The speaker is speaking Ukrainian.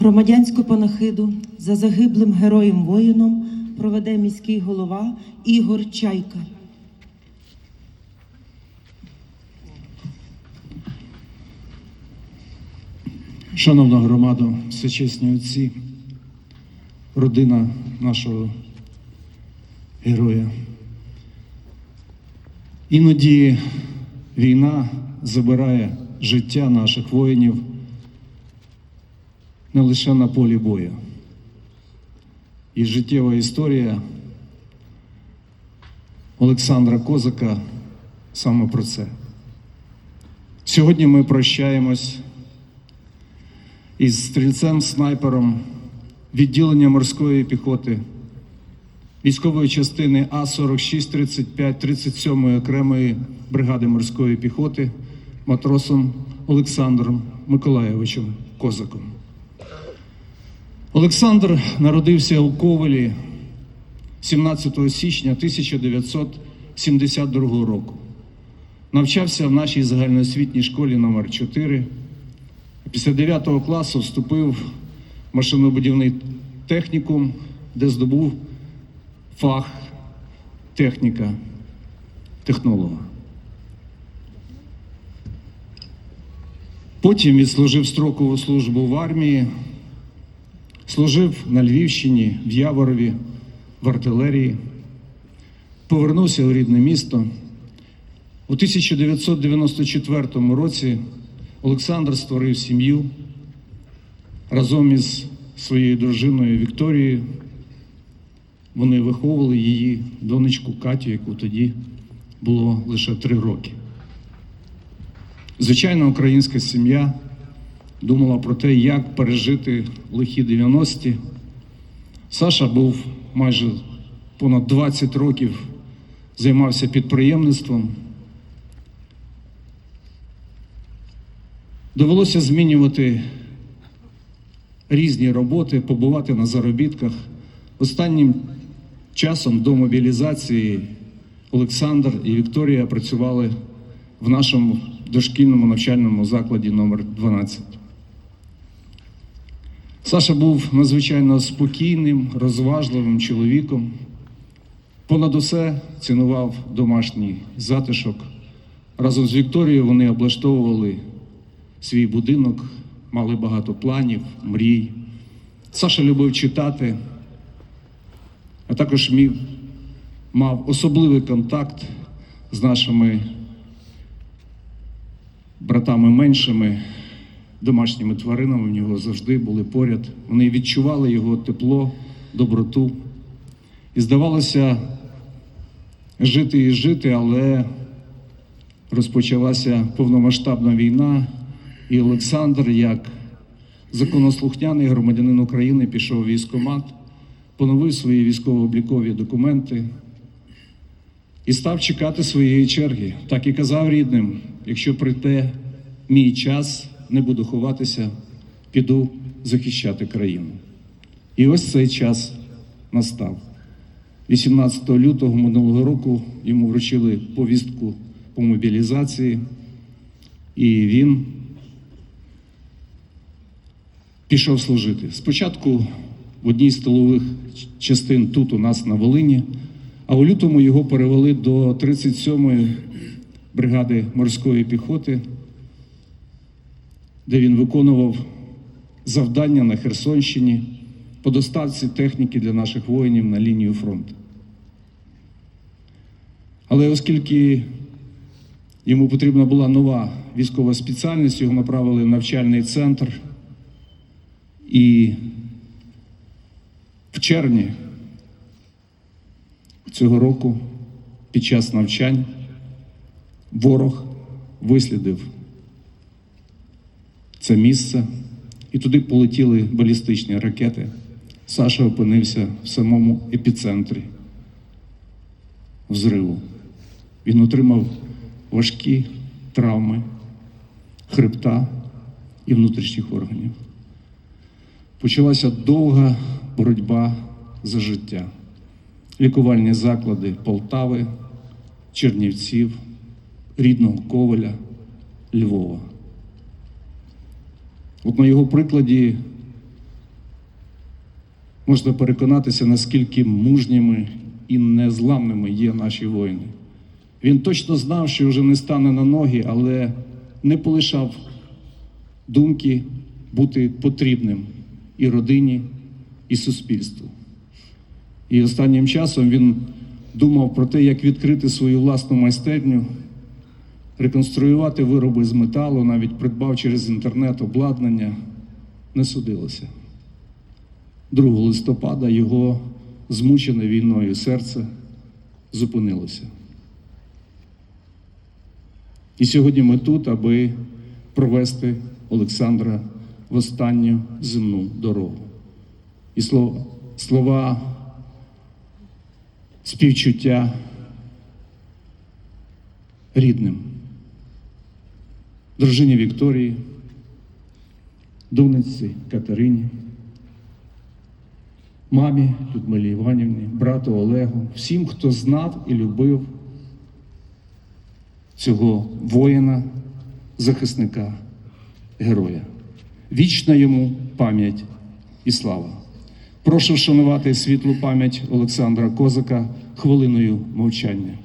Громадянську панахиду за загиблим героєм воїном проведе міський голова Ігор Чайка. Шановна громада, всечесні отці, родина нашого героя. Іноді війна забирає життя наших воїнів не лише на полі бою. І життєва історія Олександра Козака саме про це. Сьогодні ми прощаємось із стрільцем-снайпером відділення морської піхоти військової частини А-46-35 37-ї окремої бригади морської піхоти матросом Олександром Миколаєвичем Козаком. Олександр народився у Ковелі 17 січня 1972 року. Навчався в нашій загальноосвітній школі номер 4 Після 9 класу вступив в машинобудівний технікум, де здобув фах техніка технолога. Потім відслужив строкову службу в армії, служив на Львівщині, в Яворові, в артилерії, повернувся у рідне місто. У 1994 році Олександр створив сім'ю разом із своєю дружиною Вікторією. Вони виховували її донечку Катю, яку тоді було лише три роки. Звичайна українська сім'я думала про те, як пережити лихі 90-ті. Саша був майже понад 20 років, займався підприємництвом. Довелося змінювати різні роботи, побувати на заробітках. Останнім часом до мобілізації Олександр і Вікторія працювали в нашому дошкільному навчальному закладі номер 12. Саша був надзвичайно спокійним, розважливим чоловіком. Понад усе цінував домашній затишок. Разом з Вікторією вони облаштовували свій будинок, мали багато планів, мрій. Саша любив читати, а також мів, мав особливий контакт з нашими братами меншими, домашніми тваринами. В нього завжди були поряд. Вони відчували його тепло, доброту. І здавалося, жити і жити, але розпочалася повномасштабна війна. І Олександр, як законослухняний громадянин України, пішов в військкомат, поновив свої військово-облікові документи і став чекати своєї черги. Так і казав рідним: якщо прийде мій час, не буду ховатися, піду захищати країну. І ось цей час настав. 18 лютого минулого року йому вручили повістку по мобілізації, і він пішов служити. Спочатку в одній з тилових частин тут у нас на Волині, а у лютому його перевели до 37-ї бригади морської піхоти, де він виконував завдання на Херсонщині по доставці техніки для наших воїнів на лінію фронту. Але оскільки йому потрібна була нова військова спеціальність, його направили в навчальний центр. І в червні цього року під час навчань ворог вислідив це місце, і туди полетіли балістичні ракети. Саша опинився в самому епіцентрі взриву. Він отримав важкі травми хребта і внутрішніх органів. Почалася довга боротьба за життя. Лікувальні заклади Полтави, Чернівців, рідного Коваля, Львова. От на його прикладі можна переконатися, наскільки мужніми і незламними є наші воїни. Він точно знав, що вже не стане на ноги, але не полишав думки бути потрібним і родині, і суспільству. І останнім часом він думав про те, як відкрити свою власну майстерню, реконструювати вироби з металу, навіть придбав через інтернет обладнання, не судилося. 2 листопада його змучене війною серце зупинилося. І сьогодні ми тут, аби провести Олександра в останню земну дорогу. І слова, слова співчуття рідним, дружині Вікторії, донечці Катерині, мамі Людмилі Іванівні, брату Олегу, всім, хто знав і любив цього воїна, захисника, героя. Вічна йому пам'ять і слава. Прошу вшанувати світлу пам'ять Олександра Козака хвилиною мовчання.